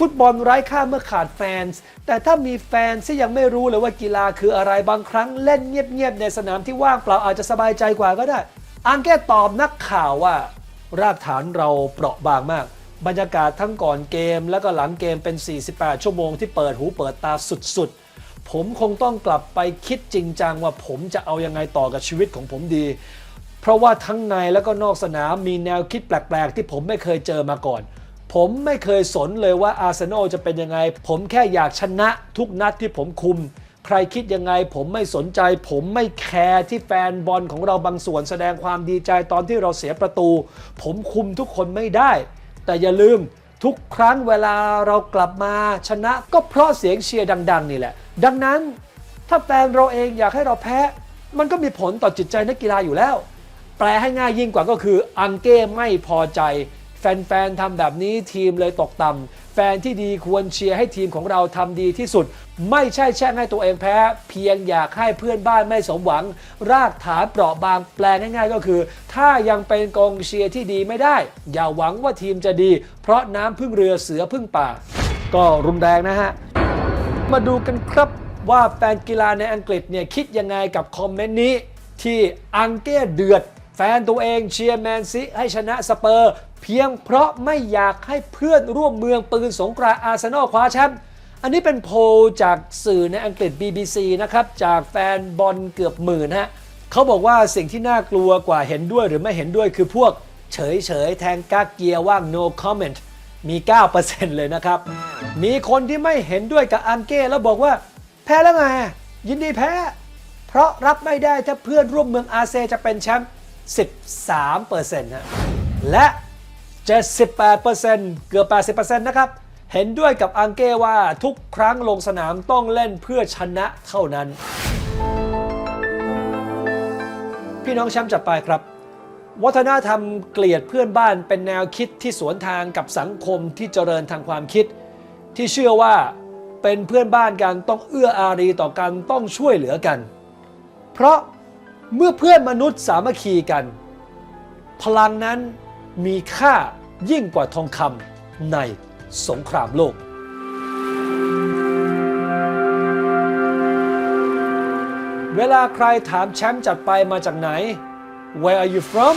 ฟุตบอลไร้ค่าเมื่อขาดแฟนส์แต่ถ้ามีแฟนที่ยังไม่รู้เลยว่ากีฬาคืออะไรบางครั้งเล่นเงียบๆในสนามที่ว่างเปล่าอาจจะสบายใจกว่าก็ได้อังแก้ตอบนักข่าวว่า รากฐานเราเปราะบางมาก บรรยากาศทั้งก่อนเกมและก็หลังเกมเป็น 48 ชั่วโมงที่เปิดหูเปิดตาสุดๆ ผมคงต้องกลับไปคิดจริงจังว่าผมจะเอายังไงต่อกับชีวิตของผมดี เพราะว่าทั้งในและก็นอกสนามมีแนวคิดแปลกๆ ที่ผมไม่เคยเจอมาก่อน ผมไม่เคยสนเลยว่าอาร์เซนอลจะเป็นยังไง ผมแค่อยากชนะทุกนัดที่ผมคุม ใครคิดยังไง ผมไม่สนใจ ผมไม่แคร์ที่แฟนบอลของเราบางส่วนแสดงความดีใจตอนที่เราเสียประตู ผมคุมทุกคนไม่ได้ แต่อย่าลืมทุกครั้งเวลาเรากลับมาชนะก็เพราะเสียงเชียร์ดัง ๆ นี่แหละ ดังนั้นถ้าแฟนเราเองอยากให้เราแพ้ มันก็มีผลต่อจิตใจนักกีฬาอยู่แล้ว แปลให้ง่ายยิ่งกว่าก็คืออังเก้ไม่พอใจ แฟนๆทำแบบนี้ทีมเลยตกต่ำแฟนที่ดีควรเชียร์ให้ทีมของเราทำดีที่สุด ไม่ใช่แช่งให้ตัวเองแพ้ เพียงอยากให้เพื่อนบ้านไม่สมหวัง รากฐานเปราะบางแปลง่ายๆ ก็คือ ถ้ายังเป็นกองเชียร์ที่ดีไม่ได้ อย่าหวังว่าทีมจะดี เพราะน้ำพึ่งเรือเสือพึ่งป่า ก็รุนแรงนะฮะ มาดูกันครับว่าแฟนกีฬาในอังกฤษเนี่ยคิดยังไงกับคอมเมนต์นี้ที่อังเก้เดือดแฟนตัวเองเชียร์แมนซีให้ชนะสเปอร์ เพียงเพราะไม่อยากให้เพื่อนร่วมเมืองปืนสงกรานอาร์เซนอลคว้าแชมป์อันนี้เป็นโพลจากสื่อในอังกฤษ BBC นะครับ จากแฟนบอลเกือบหมื่นฮะเขาบอกว่าสิ่งที่น่ากลัวกว่าเห็นด้วยหรือไม่เห็นด้วยคือพวกเฉยเฉยๆแทงกากเกียร์ว่าง no comment มี 9%เลยนะครับ มีคนที่ไม่เห็นด้วยกับอังเก้แล้วบอกว่า แพ้แล้วไง ยินดีแพ้ เพราะรับไม่ได้ถ้าเพื่อนร่วมเมืองอาเซจะเป็นแชมป์ 13%ฮะและ 78%เกือบ80%นะครับ เห็นด้วยกับอังเก้ว่าทุกครั้งลงสนามต้องเล่นเพื่อชนะเท่านั้น พี่น้องแชมป์จัดไปครับ วัฒนธรรมเกลียดเพื่อนบ้านเป็นแนวคิดที่สวนทางกับสังคมที่เจริญทางความคิด ที่เชื่อว่าเป็นเพื่อนบ้านกันต้องเอื้ออารีต่อกันต้องช่วยเหลือกัน เพราะเมื่อเพื่อนมนุษย์สามัคคีกัน พลังนั้นมีค่า ยิ่งกว่าทองคำในสงครามโลก เวลาใครถามแชมป์จัดไปมาจากไหน Where are you from